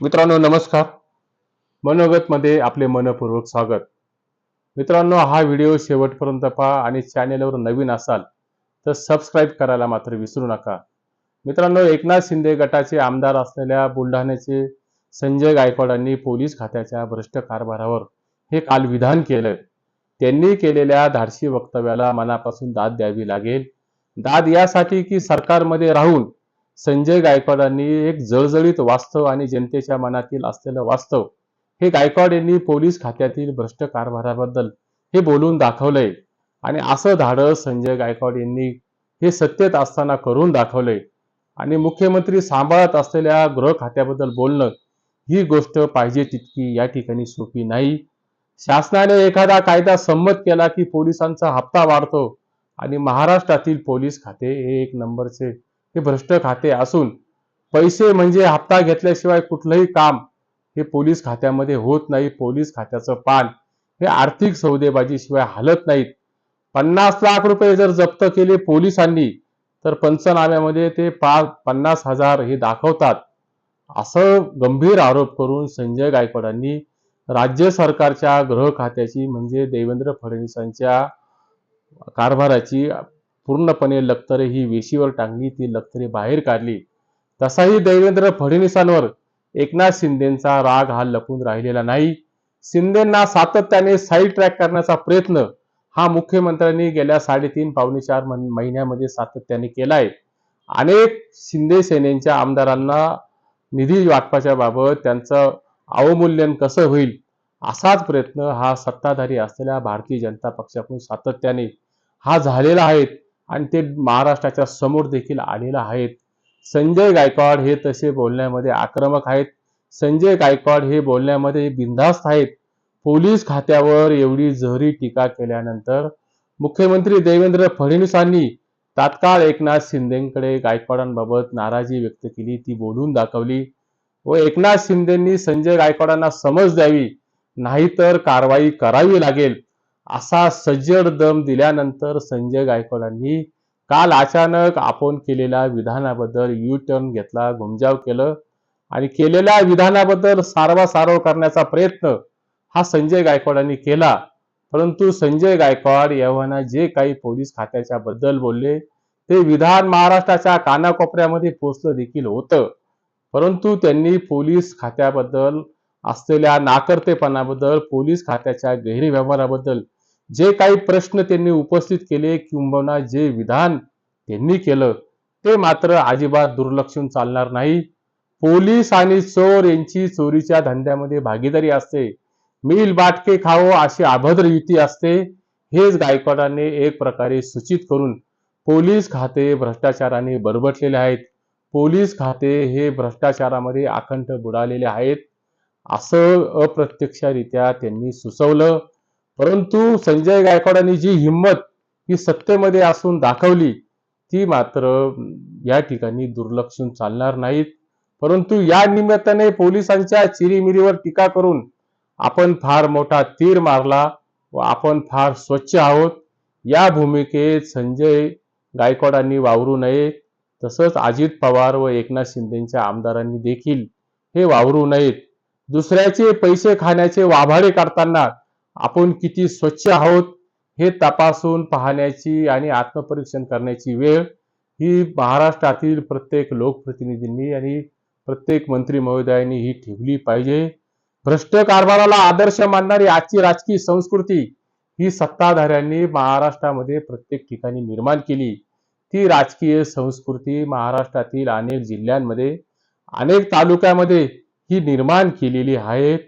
मित्रांनो नमस्कार. मनोगतमध्ये आपले मनपूर्वक स्वागत. मित्रांनो हा व्हिडिओ शेवटपर्यंत पहा आणि चॅनेलवर नवीन असाल तर सबस्क्राईब करायला मात्र विसरू नका. मित्रांनो एकनाथ शिंदे गटाचे आमदार असलेल्या बुलढाण्याचे संजय गायकवाडांनी पोलीस खात्याच्या भ्रष्ट कारभारावर हे काल विधान केलं. त्यांनी केलेल्या धाडसी वक्तव्याला मनापासून दाद द्यावी लागेल. दाद यासाठी की सरकारमध्ये राहून संजय गायकवाडांनी एक जळजळीत वास्तव आणि जनतेच्या मनातील असलेलं वास्तव हे गायकवाड यांनी पोलीस खात्यातील भ्रष्ट कारभाराबद्दल हे बोलून दाखवलंय. आणि असं धाडस संजय गायकवाड यांनी हे सत्तेत असताना करून दाखवलंय. आणि मुख्यमंत्री सांभाळत असलेल्या गृह खात्याबद्दल बोलणं ही गोष्ट पाहिजे तितकी या ठिकाणी सोपी नाही. शासनाने एखादा कायदा संमत केला की पोलिसांचा हप्ता वाढतो आणि महाराष्ट्रातील पोलीस खाते हे एक नंबरचे हे भ्रष्ट खाते असून पैसे म्हणजे हप्ता घेतल्याशिवाय कुठलंही काम हे पोलीस खात्यामध्ये होत नाही. पोलीस खात्याचं पान हे आर्थिक सौदेबाजीशिवाय हलत नाहीत. पन्नास लाख रुपये जर जप्त केले पोलिसांनी तर पंचनाम्यामध्ये ते पा पन्नास हजार हे दाखवतात. असं गंभीर आरोप करून संजय गायकवाडांनी राज्य सरकारच्या गृह खात्याची म्हणजे देवेंद्र फडणवीसांच्या कारभाराची पूर्णपणे लक्तरे ही वेशीवर टांगली ती लक्तरे बाहेर काढली. तसाही देवेंद्र फडणवीसांवर एकनाथ शिंदेचा राग हा लपून राहिलेला नाही. शिंदेना सातत्याने साईड ट्रॅक करण्याचा प्रयत्न हा मुख्यमंत्र्यांनी गेल्या साडेतीन पावणे चार महिन्यामध्ये सातत्याने केलाय. अनेक शिंदे सेनेच्या आमदारांना निधी वाटपाच्या बाबत त्यांचं अवमूल्यन कसं होईल असाच प्रयत्न हा सत्ताधारी असलेल्या भारतीय जनता पक्षाकडून सातत्याने हा झालेला आहे. आणि ते महाराष्ट्राच्या समोर देखील आलेला आहेत. संजय गायकवाड हे तसे बोलण्यामध्ये आक्रमक आहेत. संजय गायकवाड हे बोलण्यामध्ये बिनधास्त आहेत. पोलीस खात्यावर एवढी जहरी टीका केल्यानंतर मुख्यमंत्री देवेंद्र फडणवीसांनी तात्काळ एकनाथ शिंदेकडे गायकवाडांबाबत नाराजी व्यक्त केली ती बोलून दाखवली. व एकनाथ शिंदेंनी संजय गायकवाडांना समज द्यावी नाहीतर कारवाई करावी लागेल. असा सज्जड दम दिल्यानंतर संजय गायकवाडांनी काल अचानक आपण केलेल्या विधानाबद्दल यू टर्न घेतला घुमजाव केलं आणि केलेल्या विधानाबद्दल सारवासारव करण्याचा प्रयत्न हा संजय गायकवाडांनी केला. परंतु संजय गायकवाड यावाना जे काही पोलीस खात्याच्या बद्दल बोलले ते विधान महाराष्ट्राच्या कानाकोपऱ्यामध्ये पोचलं देखील होतं. परंतु त्यांनी पोलीस खात्याबद्दल असलेल्या नाकर्तेपणाबद्दल पोलीस खात्याच्या गैरव्यवहाराबद्दल जे काही प्रश्न त्यांनी उपस्थित केले किंबहुना जे विधान त्यांनी केलं ते मात्र अजिबात दुर्लक्षून चालणार नाही. पोलीस आणि चोर यांची चोरीच्या धंद्यामध्ये भागीदारी असते. मिल बाटके खावो अशी अभद्र युती असते. हेच गायकवाडांनी एक प्रकारे सूचित करून पोलीस खाते भ्रष्टाचाराने बरबटलेले आहेत. पोलीस खाते हे भ्रष्टाचारामध्ये अखंड बुडालेले आहेत. असं अप्रत्यक्षरित्या त्यांनी सुचवलं. परंतु संजय गायकवाडांनी जी हिंमत ही सत्तेमध्ये असून दाखवली ती मात्र या ठिकाणी दुर्लक्षून चालणार नाहीत. परंतु या निमित्ताने पोलिसांच्या चिरीमिरीवर टीका करून आपण फार मोठा तीर मारला व आपण फार स्वच्छ आहोत. या भूमिकेत संजय गायकवाडांनी वावरू नये. तसंच अजित पवार व एकनाथ शिंदेच्या आमदारांनी देखील हे वावरू नयेत. दुसऱ्याचे पैसे खाण्याचे वाभाडे काढताना आपण किती स्वच्छ आहोत हे तपासून पाहण्याची आणि आत्मपरीक्षण करण्याची वेळ ही महाराष्ट्रातील प्रत्येक लोकप्रतिनिधींनी आणि प्रत्येक मंत्री महोदयांनी ही ठेवली पाहिजे. भ्रष्ट कारभाराला आदर्श मानणारी आजची राजकीय संस्कृती ही सत्ताधाऱ्यांनी महाराष्ट्रामध्ये प्रत्येक ठिकाणी निर्माण केली. ती राजकीय संस्कृती महाराष्ट्रातील अनेक जिल्ह्यांमध्ये अनेक तालुक्यामध्ये ही निर्माण केलेली आहेत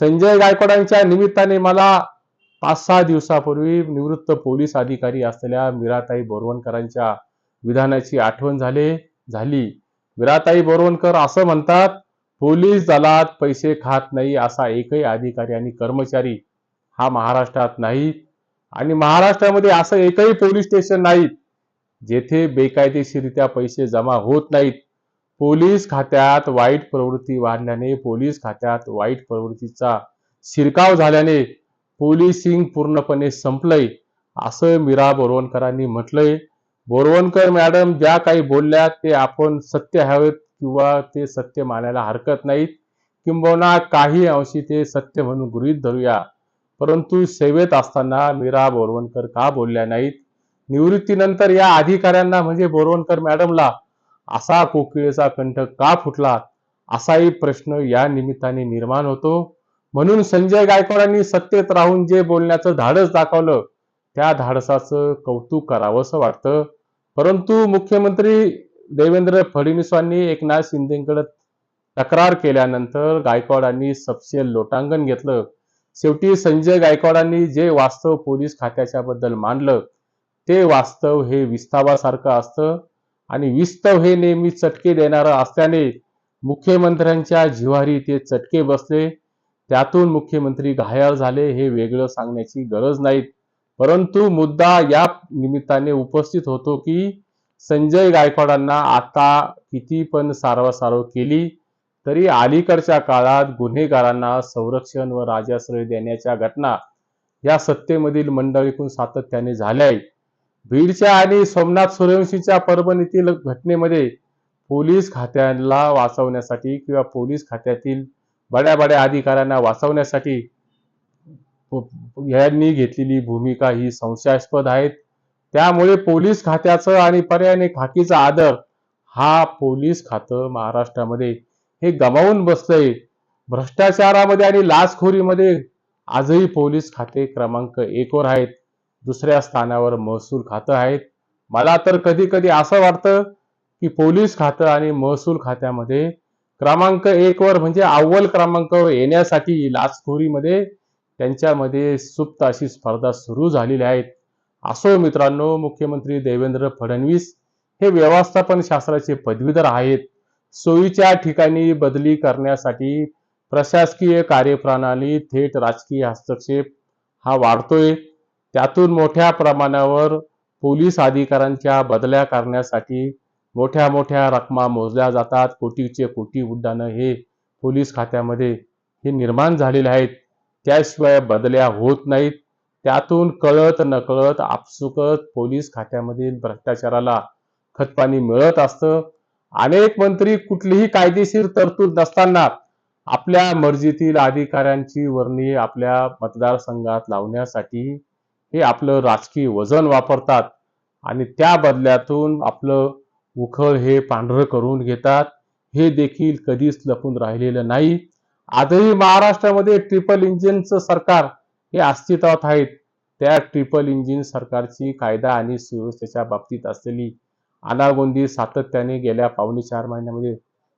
संजय गायकवाडांच्या निमित्ताने मला पाच सहा दिवसापूर्वी निवृत्त पोलीस अधिकारी असलेल्या मीराताई बोरवणकरांच्या विधानाची आठवण झाले झाली. मीराताई बोरवणकर असं म्हणतात पोलीस दलात पैसे खात नाही असा एकही अधिकारी आणि कर्मचारी हा महाराष्ट्रात नाही आणि महाराष्ट्रामध्ये असं एकही पोलीस स्टेशन नाहीत जेथे बेकायदेशीरित्या पैसे जमा होत नाहीत. पोलीस खात्यात वाईट प्रवृत्ती वाढल्याने पोलीस खात्यात वाईट प्रवृत्तीचा शिरकाव झाल्याने पोलिसिंग पूर्णपणे संपलंय असं मीरा बोरवणकरांनी म्हटलंय. बोरवणकर मॅडम ज्या काही बोलल्या ते आपण सत्य हवेत किंवा ते सत्य मानायला हरकत नाहीत. किंबहुना काही अंशी ते सत्य म्हणून गृहीत धरूया. परंतु सेवेत असताना मीरा बोरवणकर का बोलल्या नाहीत? निवृत्तीनंतर या अधिकाऱ्यांना म्हणजे बोरवणकर मॅडमला असा कोकिळेचा कंठ का फुटला? असाही प्रश्न या निमित्ताने निर्माण होतो. म्हणून संजय गायकवाडांनी सत्तेत राहून जे बोलण्याचं धाडस दाखवलं त्या धाडसाचं कौतुक करावंसं वाटतं. परंतु मुख्यमंत्री देवेंद्र फडणवीसांनी एकनाथ शिंदेकडे तक्रार केल्यानंतर गायकवाडांनी सपशेल लोटांगण घेतलं. शेवटी संजय गायकवाडांनी जे वास्तव पोलीस खात्याच्या बद्दल मांडलं ते वास्तव हे विस्तावासारखं असतं. आणि विस्तव हे नेहमी चटके देणारं असल्याने मुख्यमंत्र्यांच्या जिव्हारी ते चटके बसले. त्यातून मुख्यमंत्री घायाळ झाले हे वेगळं सांगण्याची गरज नाही परंतु मुद्दा या निमित्ताने उपस्थित होतो की संजय गायकवाडांना आता किती पण सारवासारव केली तरी अलीकडच्या काळात गुन्हेगारांना संरक्षण व राजाश्रय देण्याच्या घटना या सत्तेमधील मंडळीतून सातत्याने झाल्या आहेत बीडच्या आणि सोमनाथ सूर्यवंशीच्या परभणीतील घटनेमध्ये पोलीस खात्याला वाचवण्यासाठी किंवा पोलीस खात्यातील बड्या बड्या अधिकाऱ्यांना वाचवण्यासाठी यांनी घेतलेली भूमिका ही संशयास्पद आहेत त्यामुळे पोलीस खात्याचं आणि पर्यायाने खाकीचा आदर हा पोलीस खातं महाराष्ट्रामध्ये हे गमावून बसलंय भ्रष्टाचारामध्ये आणि लाचखोरीमध्ये आजही पोलीस खाते क्रमांक एक वर आहेत. दुसऱ्या स्थानावर महसूल खातं आहेत. मला तर कधी कधी असं वाटतं की पोलीस खातं आणि महसूल खात्यामध्ये क्रमांक एकवर म्हणजे अव्वल क्रमांकावर येण्यासाठी लाचखोरीमध्ये त्यांच्यामध्ये सुप्त अशी स्पर्धा सुरू झालेली आहेत असो मित्रांनो मुख्यमंत्री देवेंद्र फडणवीस हे व्यवस्थापन शास्त्राचे पदवीधर आहेत. सोयीच्या ठिकाणी बदली करण्यासाठी प्रशासकीय कार्यप्रणाली थेट राजकीय हस्तक्षेप हा वाढतोय. त्यातून मोठ्या प्रमाणावर पोलीस अधिकाऱ्यांच्या बदल्या करण्यासाठी मोठ्या मोठ्या रकमा मोजल्या जातात. कोटीचे कोटी उड्डाणं हे पोलीस खात्यामध्ये हे निर्माण झालेले आहेत. त्याशिवाय बदल्या होत नाहीत. त्यातून कळत नकळत आपसुकत पोलीस खात्यामधील भ्रष्टाचाराला खतपाणी मिळत असतं. अनेक मंत्री कुठलीही कायदेशीर तरतूद नसताना आपल्या मर्जीतील अधिकाऱ्यांची वर्णी आपल्या मतदारसंघात लावण्यासाठी हे आपलं राजकीय वजन वापरतात आणि त्या बदल्यातून आपलं उखळ हे पांढरं करून घेतात. हे देखील कधीच लपून राहिलेलं नाही. आजही महाराष्ट्रामध्ये ट्रिपल इंजिनचं सरकार हे अस्तित्वात आहेत. त्या ट्रिपल इंजिन सरकारची कायदा आणि सुव्यवस्थेच्या बाबतीत असलेली अनागोंदी सातत्याने गेल्या पावणे चार महिन्यामध्ये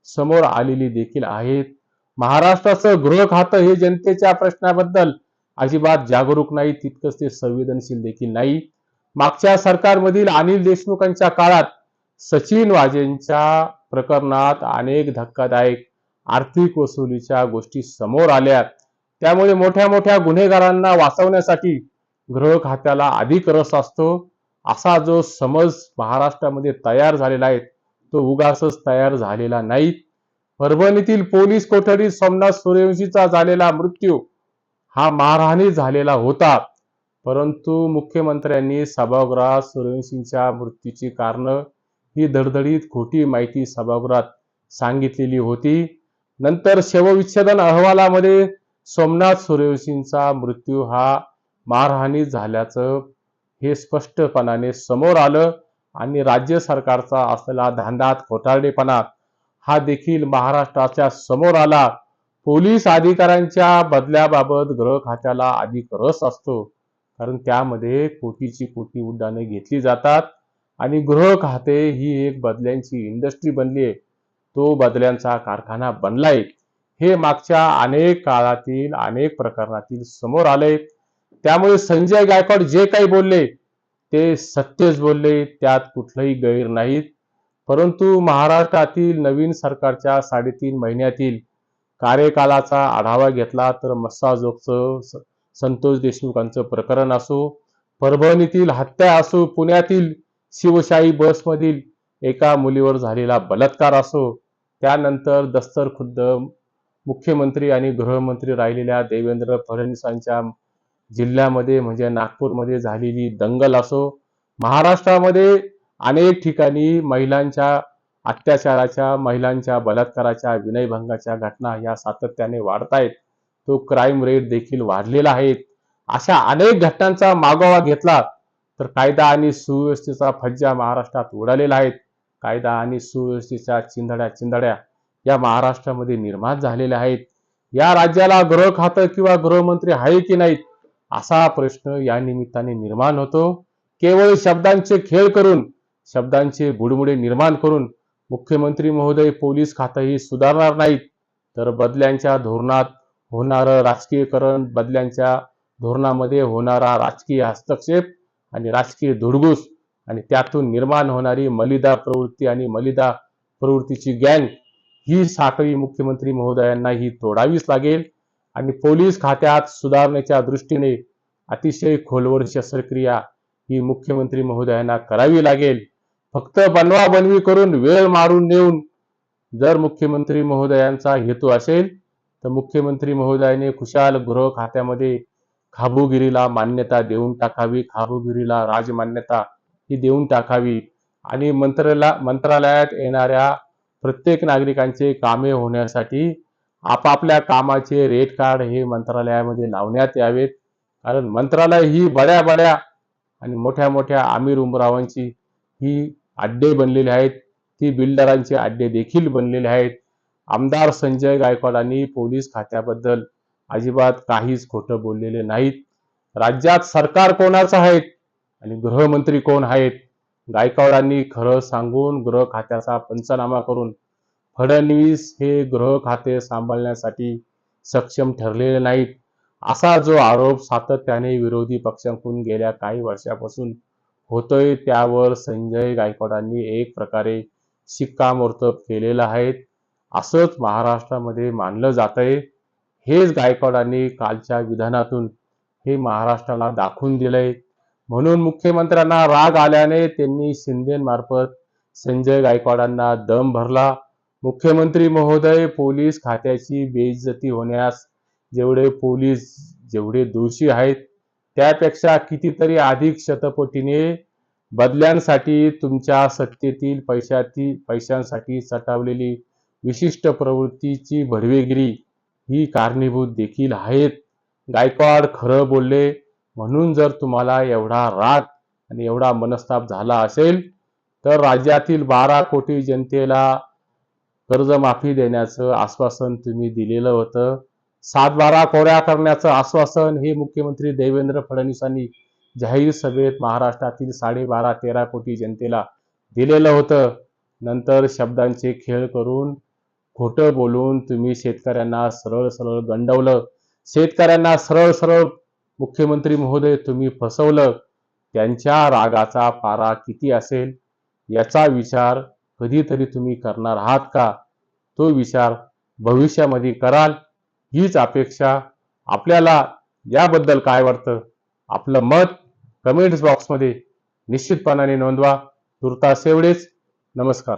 समोर आलेली देखील आहेत. महाराष्ट्राचं गृह खातं हे जनतेच्या प्रश्नाबद्दल अजिबात जागरूक नाही तितकंच ते संवेदनशील देखील नाही. मागच्या सरकारमधील अनिल देशमुखांच्या काळात सचिन वाजेंच्या प्रकरणात अनेक धक्कादायक आर्थिक वसुलीच्या गोष्टी समोर आल्या. त्यामुळे मोठ्या मोठ्या गुन्हेगारांना वाचवण्यासाठी गृह खात्याला अधिक रस असतो. असा जो समज महाराष्ट्रामध्ये तयार झालेला आहे तो उगासच तयार झालेला नाही. परभणीतील पोलीस कोठडीत सोमनाथ सूर्यवंशीचा झालेला मृत्यू हा मारहाणी झालेला होता. परंतु मुख्यमंत्र्यांनी सभागृहात सूर्यवंशींच्या मृत्यूची कारणं ही धडधडीत खोटी माहिती सभागृहात सांगितलेली होती. नंतर शवविच्छेदन अहवालामध्ये सोमनाथ सूर्यवंशींचा मृत्यू हा मारहाणी झाल्याचं हे स्पष्टपणाने समोर आलं आणि राज्य सरकारचा असलेला धांदात खोटारडेपणा हा देखील महाराष्ट्राच्या समोर आला. पोलीस अधिकाऱ्यांच्या बदल्याबाबत गृह खात्याला अधिक रस असतो. कारण त्यामध्ये कोटीची कोटी उड्डाणे घेतली जातात आणि गृह खाते ही एक बदल्यांची इंडस्ट्री बनली आहे. तो बदल्यांचा कारखाना बनलाय. हे मागच्या अनेक काळातील अनेक प्रकरणातील समोर आले त्यामुळे संजय गायकवाड जे काही बोलले ते सत्यच बोलले त्यात कुठलंही गैर नाहीत. परंतु महाराष्ट्रातील नवीन सरकारच्या साडेतीन महिन्यातील कार्यकालाचा आढावा घेतला तर मस्साजोगचं स- संतोष देशमुखांचं प्रकरण असो परभणीतील हत्या असो पुण्यातील शिवशाही बसमधील एका मुलीवर झालेला बलात्कार असो त्यानंतर दस्तर खुद्द मुख्यमंत्री आणि गृहमंत्री राहिलेल्या देवेंद्र फडणवीसांच्या जिल्ह्यामध्ये म्हणजे नागपूरमध्ये झालेली दंगल असो महाराष्ट्रामध्ये अनेक ठिकाणी महिलांच्या अत्याचाराच्या महिलांच्या बलात्काराच्या विनयभंगाच्या घटना या सातत्याने वाढतायत तो क्राईम रेट देखील वाढलेला आहे. अशा अनेक घटनांचा मागोवा घेतला तर कायदा आणि सुव्यवस्थेचा फज्जा महाराष्ट्रात उडालेला आहे. कायदा आणि सुव्यवस्थेच्या चिंधड्या चिंधड्या या महाराष्ट्रामध्ये निर्माण झालेल्या आहेत. या राज्याला गृह खातं किंवा गृहमंत्री आहे की नाहीत असा प्रश्न या निमित्ताने निर्माण होतो. केवळ शब्दांचे खेळ करून शब्दांचे बुडबुडे निर्माण करून मुख्यमंत्री महोदय पोलीस खातंही सुधारणार नाहीत तर बदल्यांच्या धोरणात होणारं राजकीयकरण बदल्यांच्या धोरणामध्ये होणारा राजकीय हस्तक्षेप आणि राजकीय धुडगूस आणि त्यातून निर्माण होणारी मलिदा प्रवृत्ती आणि मलिदा प्रवृत्तीची गँग ही साखळी मुख्यमंत्री महोदयांना ही तोडावीच लागेल आणि पोलीस खात्यात सुधारणेच्या दृष्टीने अतिशय खोलवर शस्त्रक्रिया ही मुख्यमंत्री महोदयांना करावी लागेल. फक्त बनवा बनवी करून वेळ मारून नेऊन जर मुख्यमंत्री महोदयांचा हेतू असेल तर मुख्यमंत्री महोदयाने खुशाल गृह खात्यामध्ये खाबूगिरीला मान्यता देऊन टाकावी खाबुगिरीला राजमान्यता ही देऊन टाकावी आणि मंत्राला मंत्रालयात येणाऱ्या प्रत्येक नागरिकांचे कामे होण्यासाठी आपापल्या कामाचे रेट कार्ड हे मंत्रालयामध्ये लावण्यात यावेत. कारण मंत्रालय ही बड्या बड्या आणि मोठ्या मोठ्या आमिर उमरावांची ही अड्डे बनलेले आहेत. ती बिल्डरांचे अड्डे देखील बनलेले आहेत. आमदार संजय गायकवाडांनी पोलीस खात्याबद्दल अजिबात काहीच खोटं बोललेले नाहीत. राज्यात सरकार कोणाचं आहेत आणि गृहमंत्री कोण आहेत? गायकवाडांनी खरं सांगून गृह खात्याचा पंचनामा करून फडणवीस हे गृह खाते सांभाळण्यासाठी सक्षम ठरलेले नाहीत. असा जो आरोप सातत्याने विरोधी पक्षांकडून गेल्या काही वर्षापासून होतोय. त्यावर संजय गायकवाडांनी एक प्रकारे शिक्कामोर्तब केलेलं आहे. असंच महाराष्ट्रामध्ये मानलं जातंय. हेच गायकवाडांनी कालच्या विधानातून हे महाराष्ट्राला दाखवून दिलंय. म्हणून मुख्यमंत्र्यांना राग आल्याने त्यांनी शिंदेमार्फत संजय गायकवाडांना दम भरला. मुख्यमंत्री महोदय पोलीस खात्याची बेइज्जती होण्यास जेवढे पोलीस जेवढे दोषी आहेत त्यापेक्षा कितीतरी अधिक शतपटीने बदल्यांसाठी तुमच्या सत्तेतील पैशातील पैशांसाठी सटावलेली विशिष्ट प्रवृत्तीची भडवेगिरी ही कारणीभूत देखील आहेत. गायकवाड खरं बोलले म्हणून जर तुम्हाला एवढा राग आणि एवढा मनस्ताप झाला असेल तर राज्यातील बारा कोटी जनतेला कर्जमाफी देण्याचं आश्वासन तुम्ही दिलेलं होतं. सातबारा कोऱ्या करण्याचं आश्वासन हे मुख्यमंत्री देवेंद्र फडणवीसांनी जाहीर सभेत महाराष्ट्रातील साडेबारा तेरा कोटी जनतेला दिलेलं होतं. नंतर शब्दांचे खेळ करून खोटं बोलून तुम्ही शेतकऱ्यांना सरळ सरळ गंडवलं. शेतकऱ्यांना सरळ सरळ मुख्यमंत्री महोदय तुम्ही फसवलं. त्यांच्या रागाचा पारा किती असेल? याचा विचार कधीतरी तुम्ही करणार आहात का? तो विचार भविष्यामध्ये कराल. हीच अपेक्षा आपल्याला याबद्दल काय वाटतं? आपलं मत कमेंट्स बॉक्समध्ये निश्चितपणाने नोंदवा. तुर्तास एवढेच. नमस्कार.